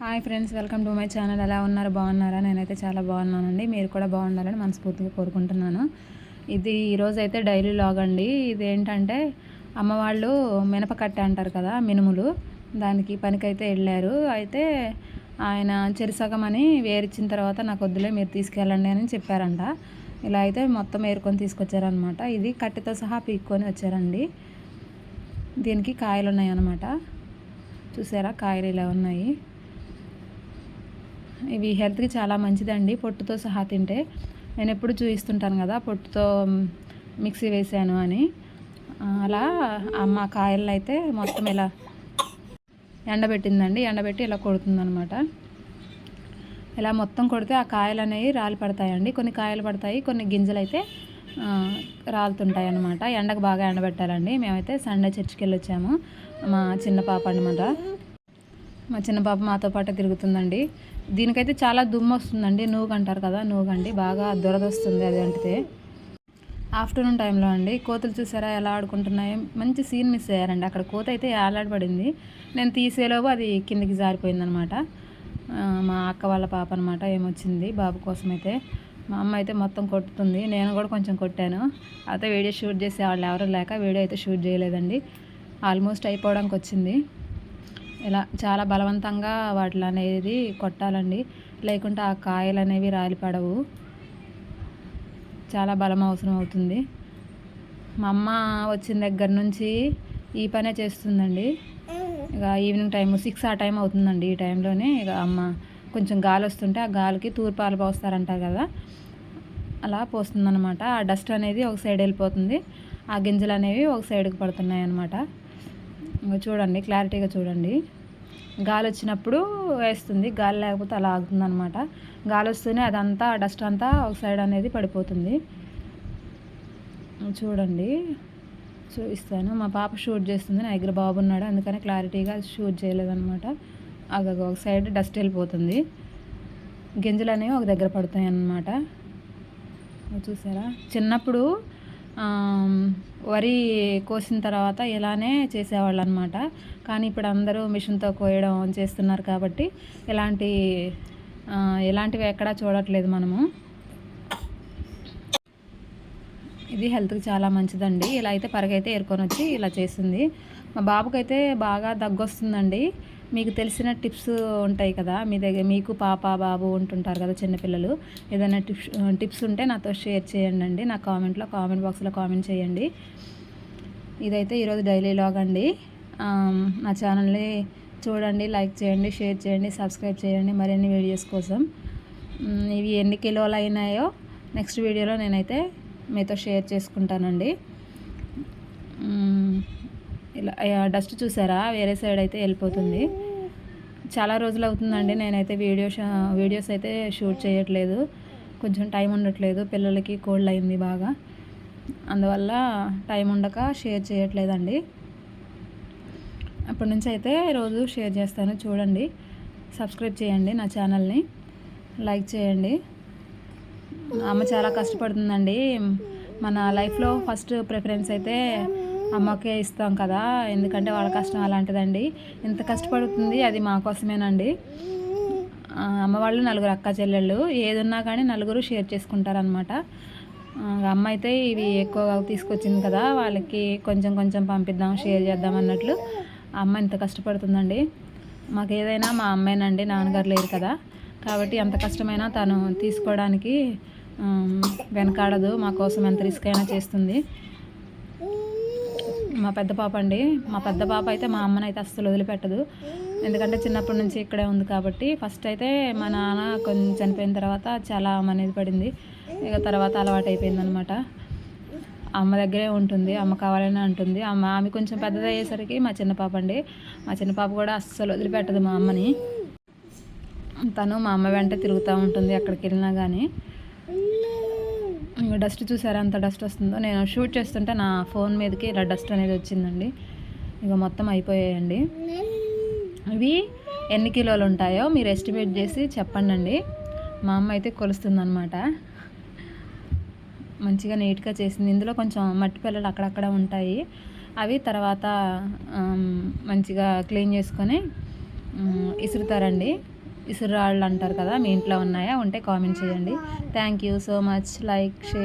Hi friends welcome to my channel. ఎలా ఉన్నారు? బాగున్నారా? నేనైతే చాలా బాగున్నానండి. మీరు కూడా బాగుండాలని మనస్ఫూర్తిగా కోరుకుంటున్నాను. ఇది ఈరోజు అయితే డైలీ లాగ్ అండి. ఇది ఏంటంటే అమ్మ మినపకట్టె అంటారు కదా మినుములు. దానికి పనికైతే వెళ్ళారు. అయితే ఆయన చెరిసగం అని వేరిచ్చిన తర్వాత నాకు వద్దులే మీరు తీసుకెళ్ళండి అని చెప్పారంట. ఇలా అయితే మొత్తం ఏరుకొని తీసుకొచ్చారనమాట ఇది కట్టెతో సహా పీక్కొని వచ్చారండి. దీనికి కాయలు ఉన్నాయన్నమాట చూసారా? కాయలు ఇలా ఉన్నాయి. ఇవి హెల్త్కి చాలా మంచిదండి. పొట్టుతో సహా తింటే. నేను ఎప్పుడు చూపిస్తుంటాను కదా పొట్టుతో మిక్సీ వేసాను అని. అలా అమ్మ కాయలను అయితే మొత్తం ఇలా ఎండబెట్టిందండి. ఎండబెట్టి ఇలా కొడుతుందనమాట. ఇలా మొత్తం కొడితే ఆ కాయలు అనేవి రాలి పడతాయండి. కొన్ని కాయలు పడతాయి కొన్ని గింజలు అయితే రాలుతుంటాయి అనమాట ఎండకు బాగా ఎండబెట్టాలండి. మేమైతే సండే చర్చికి వెళ్ళి వచ్చాము మా చిన్న పాప అనమాట మా చిన్న పాప మాతో పాటు తిరుగుతుందండి. దీనికైతే చాలా దుమ్ము వస్తుందండి. నూగు అంటారు కదా నూగండి. బాగా దురద వస్తుంది అది అంటే ఆఫ్టర్నూన్ టైంలో అండి. కోతులు చూసారా ఎలా ఆడుకుంటున్నాయి? మంచి సీన్ మిస్ అయ్యారండి. అక్కడ కోత అయితే ఏలాడబడింది నేను తీసేలోపు అది కిందకి జారిపోయిందనమాట. మా అక్క వాళ్ళ పాప అనమాట ఏమొచ్చింది బాబు కోసం అయితే మా అమ్మ అయితే మొత్తం కొట్టుతుంది. నేను కూడా కొంచెం కొట్టాను. అయితే వీడియో షూట్ చేసే వాళ్ళు ఎవరు లేక వీడియో అయితే షూట్ చేయలేదండి. ఆల్మోస్ట్ అయిపోవడానికి వచ్చింది ఇలా చాలా బలవంతంగా వాటిని అనేది కొట్టాలండి. లేకుంటే ఆ కాయలు అనేవి రాలిపడవు. చాలా బలం అవసరం అవుతుంది. మా అమ్మ వచ్చిన దగ్గర నుంచి ఈ పనే చేస్తుందండి. ఇక ఈవినింగ్ టైం సిక్స్ ఆ టైం అవుతుందండి ఈ టైంలోనే. ఇక అమ్మ కొంచెం గాలి వస్తుంటే ఆ గాలికి తూర్పాలు పోస్తారంటారు కదా అలా పోస్తుందన్నమాట. ఆ డస్ట్ అనేది ఒక సైడ్ వెళ్ళిపోతుంది. ఆ గింజలు అనేవి ఒక సైడ్కి పడుతున్నాయి అన్నమాట ఇంకా చూడండి క్లారిటీగా చూడండి. గాలి వచ్చినప్పుడు వేస్తుంది గాలి లేకపోతే అలా ఆగుతుంది అనమాట గాలి వస్తేనే అదంతా డస్ట్ అంతా ఒక సైడ్ అనేది పడిపోతుంది. చూడండి చూపిస్తాను. మా పాప షూట్ చేస్తుంది నా దగ్గర బాబు ఉన్నాడు అందుకని క్లారిటీగా షూట్ చేయలేదన్నమాట. అగ ఒక సైడ్ డస్ట్ వెళ్ళిపోతుంది. గింజలు అనేవి ఒక దగ్గర పడతాయి అన్నమాట చూసారా? చిన్నప్పుడు వరి కోసిన తర్వాత ఇలానే చేసేవాళ్ళు అనమాట కానీ ఇప్పుడు అందరూ మిషన్తో కోయడం చేస్తున్నారు కాబట్టి ఇలాంటి ఇలాంటివి ఎక్కడా చూడట్లేదు మనము. ఇది హెల్త్కి చాలా మంచిదండి. ఇలా అయితే పరగైతే ఏరుకొని వచ్చి ఇలా చేస్తుంది మా బాబుకైతే బాగా దగ్గు వస్తుందండి మీకు తెలిసిన టిప్స్ ఉంటాయి కదా. మీ దగ్గర మీకు పాప బాబు ఉంటుంటారు కదా చిన్నపిల్లలు ఏదైనా టిప్స్ టిప్స్ ఉంటే నాతో షేర్ చేయండి అండి నా కామెంట్లో కామెంట్ బాక్స్లో కామెంట్ చేయండి. ఇదైతే ఈరోజు డైలీ లాగ్ అండి. నా ఛానల్ని చూడండి లైక్ చేయండి షేర్ చేయండి సబ్స్క్రైబ్ చేయండి మరిన్ని వీడియోస్ కోసం. ఇవి ఎన్ని కిలోలు అయినాయో నెక్స్ట్ వీడియోలో నేనైతే మీతో షేర్ చేసుకుంటానండి. ఇలా డస్ట్ చూసారా? వేరే సైడ్ అయితే వెళ్ళిపోతుంది. చాలా రోజులు అవుతుందండి. నేనైతే వీడియో వీడియోస్ అయితే షూట్ చేయట్లేదు. కొంచెం టైం ఉండట్లేదు. పిల్లలకి కోల్డ్ అయింది బాగా. అందువల్ల టైం ఉండక షేర్ చేయట్లేదండి. అప్పటి నుంచి అయితే రోజు షేర్ చేస్తాను. చూడండి. సబ్స్క్రైబ్ చేయండి నా ఛానల్ని. లైక్ చేయండి. అమ్మ చాలా కష్టపడుతుందండి. మన లైఫ్లో ఫస్ట్ ప్రిఫరెన్స్ అయితే అమ్మకే ఇస్తాం కదా ఎందుకంటే వాళ్ళ కష్టం అలాంటిదండి. ఎంత కష్టపడుతుంది అది మా కోసమేనండి. అమ్మ వాళ్ళు నలుగురు అక్క చెల్లెళ్ళు ఏదున్నా కానీ నలుగురు షేర్ చేసుకుంటారనమాట అమ్మ అయితే ఇవి ఎక్కువగా తీసుకొచ్చింది కదా వాళ్ళకి కొంచెం కొంచెం పంపిద్దాం షేర్ చేద్దాం అన్నట్లు. అమ్మ ఇంత కష్టపడుతుందండి. మాకు ఏదైనా మా అమ్మేనండి నాన్నగారు లేరు కదా. కాబట్టి ఎంత కష్టమైనా తను తీసుకోవడానికి వెనకాడదు మా కోసం ఎంత రిస్క్ అయినా చేస్తుంది. మా పెద్ద పాప అండి. మా పెద్ద పాప అయితే మా అమ్మనైతే అస్సలు వదిలిపెట్టదు. ఎందుకంటే చిన్నప్పటి నుంచి ఇక్కడే ఉంది కాబట్టి ఫస్ట్ అయితే మా నాన్న కొంచెం చనిపోయిన తర్వాత చాలా అనేది పడింది. ఇక తర్వాత అలవాటు అయిపోయింది అనమాట అమ్మ దగ్గరే ఉంటుంది అమ్మ కావాలని అంటుంది. అమ్మ ఆమె కొంచెం పెద్దదయ్యేసరికి మా చిన్న పాప అండి. మా చిన్న పాప కూడా అస్సలు వదిలిపెట్టదు మా అమ్మని. తను మా అమ్మ వెంట తిరుగుతూ ఉంటుంది ఎక్కడికి వెళ్ళినా కానీ డస్ట్ చూసారా? అంత డస్ట్ వస్తుందో? నేను షూట్ చేస్తుంటే నా ఫోన్ మీదకి ఇలా డస్ట్ అనేది వచ్చిందండి. ఇక మొత్తం అయిపోయాయండి. ఇవి ఎన్ని కిలోలు ఉంటాయో మీరు ఎస్టిమేట్ చేసి చెప్పండి అండి మా అమ్మ అయితే కొలుస్తుందనమాట మంచిగా నీట్గా చేసింది. ఇందులో కొంచెం మట్టి పిల్లలు అక్కడక్కడ ఉంటాయి. అవి తర్వాత మంచిగా క్లీన్ చేసుకొని మ్, ఇసురుతారండి. ఇసురాళ్ళు అంటారు కదా మీ ఇంట్లో ఉన్నాయా? ఉంటే కామెంట్ చేయండి. Thank you so much like share